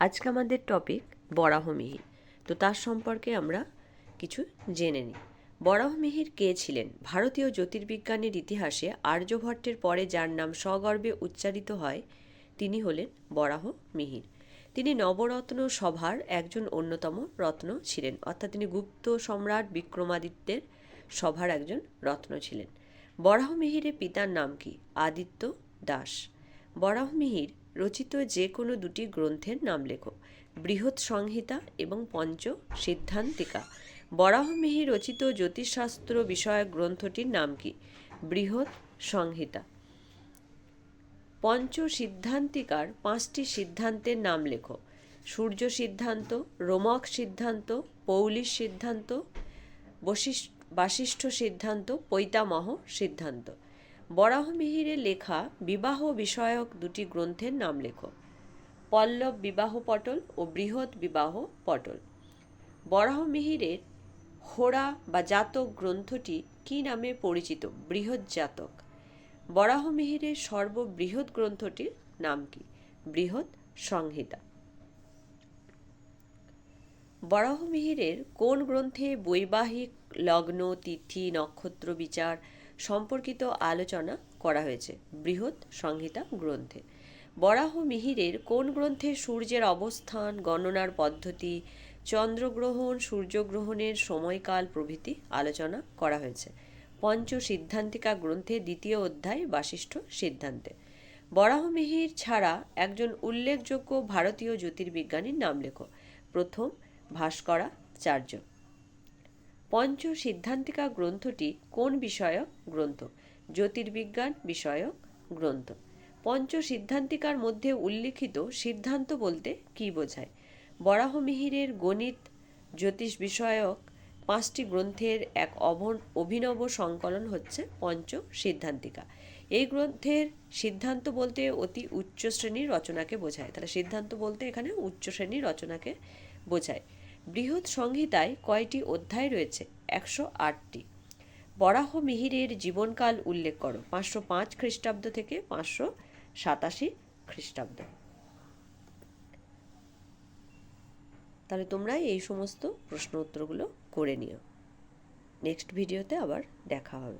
আজকে আমাদের টপিক বরাহমিহির। তো তার সম্পর্কে আমরা কিছু জেনে নিই। বরাহমিহির কে ছিলেন? ভারতীয় জ্যোতির্বিজ্ঞানের ইতিহাসে আর্যভট্টের পরে যার নাম সগর্বে উচ্চারিত হয়, তিনি হলেন বরাহ মিহির তিনি নবরত্ন সভার একজন অন্যতম রত্ন ছিলেন। অর্থাৎ তিনি গুপ্ত সম্রাট বিক্রমাদিত্যের সভার একজন রত্ন ছিলেন। বরাহমিহিরের পিতার নাম কি? আদিত্য দাস। বরাহমিহির রচিত যে কোনো দুটি গ্রন্থের নাম লেখো। বৃহৎ সংহিতা এবং পঞ্চ সিদ্ধান্তিকা। বরাহমিহির রচিত জ্যোতিষশাস্ত্র বিষয়ক গ্রন্থটির নাম কি? বৃহৎ সংহিতা। পঞ্চ সিদ্ধান্তিকার পাঁচটি সিদ্ধান্তের নাম লেখো। সূর্য সিদ্ধান্ত, রোমক সিদ্ধান্ত, পৌলিশ সিদ্ধান্ত, বশিষ্ঠ বাশিষ্ঠ সিদ্ধান্ত, পৈতামহ সিদ্ধান্ত। বরাহমিহিরের লেখা বিবাহ বিষয়ক দুটি গ্রন্থের নাম লেখো। পল্লব বিবাহ পটল ও বৃহৎ বিবাহ পটল। বরাহমিহিরের হোড়া বা জাতক গ্রন্থটি কী নামে পরিচিত? বৃহৎ জাতক। বরাহমিহিরের সর্ববৃহৎ গ্রন্থটির নাম কি? বৃহৎ সংহিতা। বরাহমিহিরের কোন গ্রন্থে বৈবাহিক, লগ্ন, তিথি, নক্ষত্র বিচার সম্পর্কিত আলোচনা করা হয়েছে। বৃহৎ সংহিতা গ্রন্থে। বরাহ মিহিরের কোন গ্রন্থে সূর্যের অবস্থান, গণনার পদ্ধতি, চন্দ্রগ্রহণ, সূর্যগ্রহণের সময়কাল প্রভৃতি আলোচনা করা হয়েছে। পঞ্চ সিদ্ধান্তিকা গ্রন্থে দ্বিতীয় অধ্যায় বাশিষ্ঠ সিদ্ধান্তে। বরাহমিহির ছাড়া একজন উল্লেখযোগ্য ভারতীয় জ্যোতির্বিজ্ঞানীর নাম লেখো। প্রথম ভাস্করাচার্য। পঞ্চ সিদ্ধান্তিকা গ্রন্থটি কোন বিষয়ক গ্রন্থ? জ্যোতির্বিজ্ঞান বিষয়ক গ্রন্থ। পঞ্চ সিদ্ধান্তিকার মধ্যে উল্লিখিত সিদ্ধান্ত বলতে কী বোঝায়? বরাহমিহিরের গণিত, জ্যোতিষ বিষয়ক পাঁচটি গ্রন্থের এক অভিনব সংকলন হচ্ছে পঞ্চ সিদ্ধান্তিকা এই গ্রন্থের সিদ্ধান্ত বলতে অতি উচ্চ শ্রেণির রচনাকে বোঝায়। তাহলে সিদ্ধান্ত বলতে এখানে উচ্চ শ্রেণির রচনাকে বোঝায়। বৃহৎ সংহিতায় কয়টি অধ্যায় রয়েছে? একশো আটটি। বরাহ মিহিরের জীবনকাল উল্লেখ করো। পাঁচশো পাঁচ খ্রিস্টাব্দ থেকে পাঁচশো সাতাশি খ্রিস্টাব্দ। তাহলে তোমরা এই সমস্ত প্রশ্ন উত্তরগুলো করে নিও। নেক্সট ভিডিওতে আবার দেখা হবে।